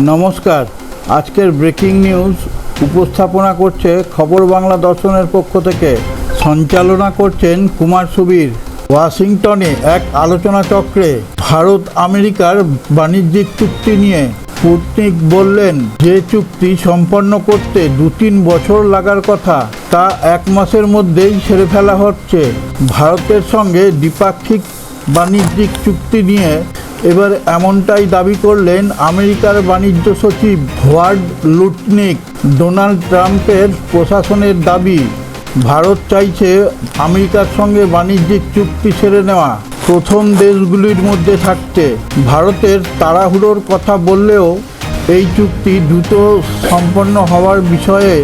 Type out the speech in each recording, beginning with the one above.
নমস্কার। আজকের breaking news, উপস্থাপনা করছে খবর বাংলা দর্শনের পক্ষ থেকে। সঞ্চালনা করছেন কুমার সুবীর। ওয়াশিংটনে এক আলোচনা চক্রে ভারত আমেরিকার বাণিজ্যিক চুক্তি নিয়ে স্পুটনিক বললেন, যে চুক্তি সম্পন্ন করতে দু তিন বছর লাগার কথা, তা এক মাসের মধ্যেই সেরে ফেলা হচ্ছে। ভারতের সঙ্গে দ্বিপাক্ষিক বাণিজ্যিক চুক্তি নিয়ে এবার এমনটাই দাবি করলেন আমেরিকার বাণিজ্য সচিব হোয়ার্ড লুটনিক। ডোনাল্ড ট্রাম্পের প্রশাসনের দাবি, ভারত চাইছে আমেরিকার সঙ্গে বাণিজ্যিক চুক্তি সেরে নেওয়া। প্রথম দেশগুলির মধ্যে থাকতে ভারতের তাড়াহুড়োর কথা বললেও এই চুক্তি দ্রুত সম্পন্ন হওয়ার বিষয়ে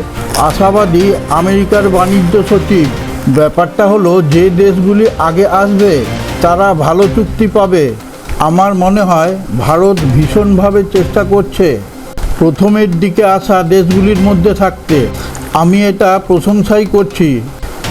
আশাবাদী আমেরিকার বাণিজ্য সচিব। ব্যাপারটা হলো, যে দেশগুলি আগে আসবে, তারা ভালো চুক্তি পাবে। আমার মনে হয় ভারত ভীষণভাবে চেষ্টা করছে প্রথমের দিকে আসা দেশগুলির মধ্যে থাকতে। আমি এটা প্রশংসাই করছি।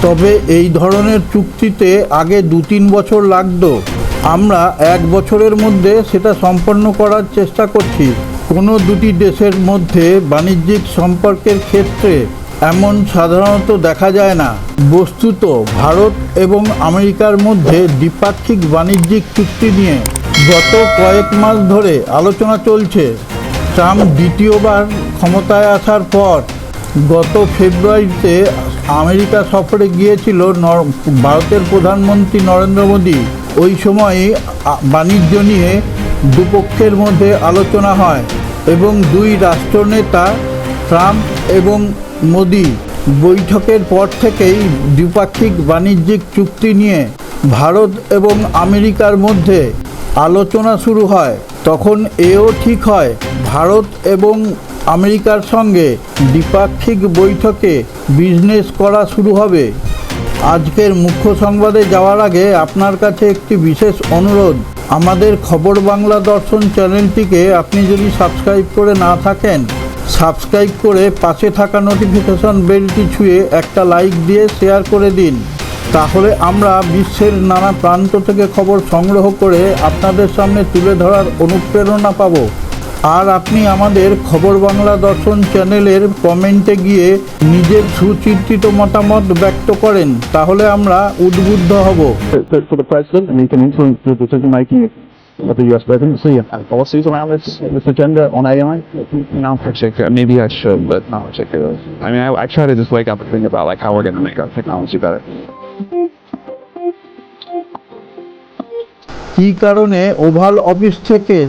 তবে এই ধরনের চুক্তিতে আগে দু তিন বছর লাগতো। আমরা এক বছরের মধ্যে সেটা সম্পন্ন করার চেষ্টা করছি। কোনো দুটি দেশের মধ্যে বাণিজ্যিক সম্পর্কের ক্ষেত্রে এমন সাধারণত দেখা যায় না। বস্তুত ভারত এবং আমেরিকার মধ্যে দ্বিপাক্ষিক বাণিজ্যিক চুক্তি নিয়ে গত কয়েক মাস ধরে আলোচনা চলছে, ট্রাম্প দ্বিতীয়বার ক্ষমতায় আসার পর। গত ফেব্রুয়ারিতে আমেরিকা সফরে গিয়েছিল ভারতের প্রধানমন্ত্রী নরেন্দ্র মোদী। ওই সময়ে বাণিজ্য নিয়ে দুপক্ষের মধ্যে আলোচনা হয় এবং দুই রাষ্ট্রনেতা, ট্রাম্প এবং মোদি, বৈঠকের পর থেকেই দ্বিপাক্ষিক বাণিজ্যিক চুক্তি নিয়ে ভারত এবং আমেরিকার মধ্যে আলোচনা শুরু হয়, তখন এও ঠিক হয়, ভারত এবং আমেরিকার সঙ্গে দ্বিপাক্ষিক বৈঠকে বিজনেস করা শুরু হবে। আজকের মুখ্য সংবাদে যাওয়ার আগে আপনার কাছে একটি বিশেষ অনুরোধ। আমাদের খবর বাংলা দর্শন চ্যানেলটিকে আপনি যদি সাবস্ক্রাইব করে না থাকেন সাবস্ক্রাইব করে পাশে থাকা নোটিফিকেশন বেলটি ছুঁয়ে একটা লাইক দিয়ে শেয়ার করে দিন। তাহলে আমরা বিশ্বের নানা প্রান্ত থেকে খবর সংগ্রহ করে আপনাদের সামনে তুলে ধরার অনুপ্রেরণা পাব আর আপনি আমাদের খবর বাংলা দর্শন চ্যানেলের কমেন্টে গিয়ে নিজের সুচিন্তিত মতামত ব্যক্ত করেন তাহলে আমরা উদ্বুদ্ধ হব of the U.S. presidency and policies around this this agenda on AI. Not particular. Maybe I should, but not particularly. I mean, I, I try to just wake up and think about like how we're going to make our technology better. কী কারণে oval office থেকে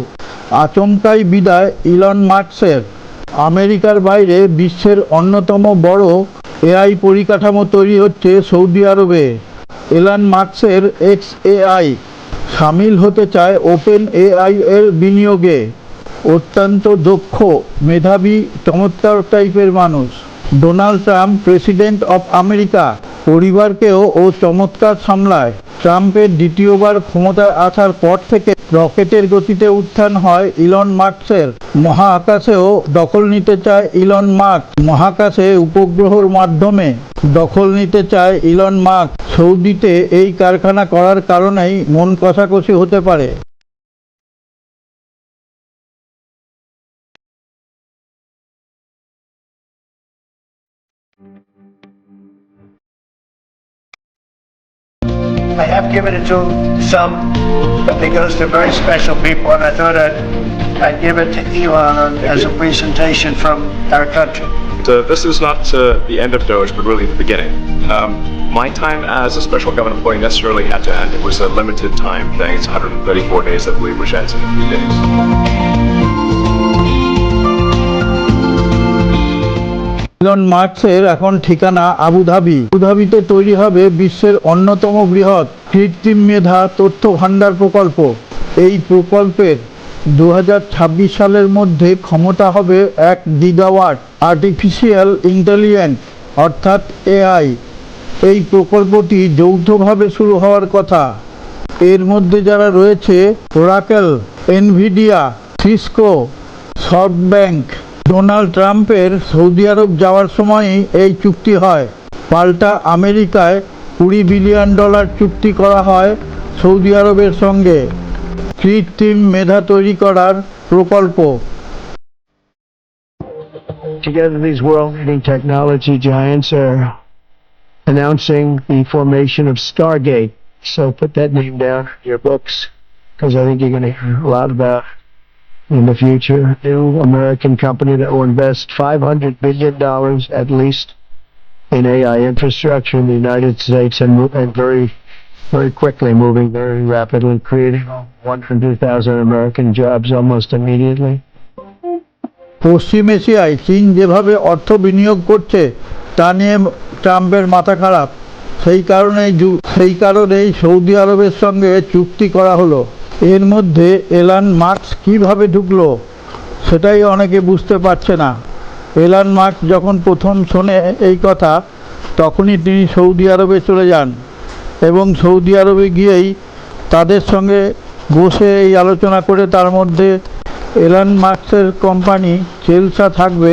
আচমকাই বিদায় Elon মার্কসের আমেরিকার বাইরে বিশ্বের অন্যতম বড় এআই পরিকাঠামো তৈরি হচ্ছে সৌদি আরবে। এলান মার্কসের এক্স এআই সামিল হতে চায় ওপেন এআই এর বিনিয়োগে। অত্যন্ত দক্ষ, মেধাবী, চমৎকার টাইপের মানুষ। Donald Trump president of America. পরিবারকেও ও চমৎকার সামলায়। ট্রাম্পের দ্বিতীয়বার ক্ষমতায় আসার পর থেকে রকেটের গতিতে উত্থান হয় ইলন মার্কসের মহাকাশেও দখল নিতে চায় ইলন মার্ক মহাকাশে উপগ্রহর মাধ্যমে দখল নিতে চায় ইলন মার্ক সৌদিতে এই কারখানা করার কারণেই মন কষাকষি হতে পারে। I have given it to some, but it goes to very special people, and I thought I'd, I'd give it to Elon as a presentation from our country. So this is not uh, the end of Doge, but really the beginning. Um, my time as a special government employee necessarily had to end. It was a limited time thing. It's 134 days, I believe, which ends in a few days. Elon মার্কসের এখন ঠিকানা Abu Dhabi. আবুধাবিতে তৈরি হবে বিশ্বের অন্যতম বৃহৎ কৃত্রিম মেধা তথ্য ভাণ্ডার প্রকল্প। এই প্রকল্পের দু হাজার ছাব্বিশ সালের মধ্যে ক্ষমতা হবে এক গিগাওয়াট আর্টিফিশিয়াল ইন্টেলিজেন্স, অর্থাৎ এআই এই প্রকল্পটি যৌথভাবে শুরু হওয়ার কথা। এর মধ্যে যারা রয়েছে, Oracle, Nvidia, Cisco SoftBank Donald ট্রাম্পের সৌদি আরব যাওয়ার সময়ই এই চুক্তি হয় পাল্টা আমেরিকায় কুড়ি বিলিয়ন ডলার চুক্তি করা হয় সৌদি আরবের সঙ্গে কৃত্রিম মেধা তৈরি করার প্রকল্প together these world-leading technology giants are announcing the formation of Stargate. So put that name down in your books, because I think you're going to hear a lot about in the future. New American company that will invest $500 billion at least in AI infrastructure in the United States and, and very, very quickly, moving very rapidly, creating 100,000 American jobs almost immediately. পশ্চিম এশিয়ায় চীন যেভাবে অর্থ বিনিয়োগ করছে তা নিয়ে ট্রাম্পের মাথা খারাপ সেই কারণেই সেই কারণেই সৌদি আরবের সঙ্গে চুক্তি করা হলো এর মধ্যে এলান মার্কস কীভাবে ঢুকলো, সেটাই অনেকে বুঝতে পারছে না। এলান মার্কস যখন প্রথম শোনে এই কথা, তখনই তিনি সৌদি আরবে চলে যান এবং সৌদি আরবে গিয়েই তাদের সঙ্গে বসে এই আলোচনা করে তার মধ্যে এলান মার্কসের কোম্পানি চেলসা থাকবে,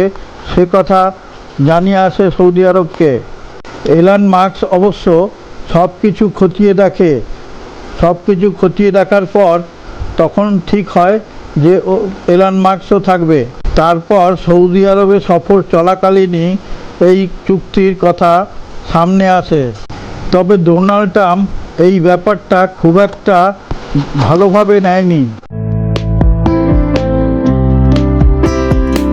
সে কথা জানিয়ে আসে সৌদি আরবকে। এলান মার্কস অবশ্য সব কিছু খতিয়ে দেখে সব কিছু খতিয়ে দেখার পর তখন ঠিক হয় যে ও, এলান মার্কসও থাকবে। তারপর সৌদি আরবে সফর চলাকালীনই এই চুক্তির কথা সামনে আসে। তবে ডোনাল্ড ট্রাম্প এই ব্যাপারটা খুব একটা ভালোভাবে নেয়নি।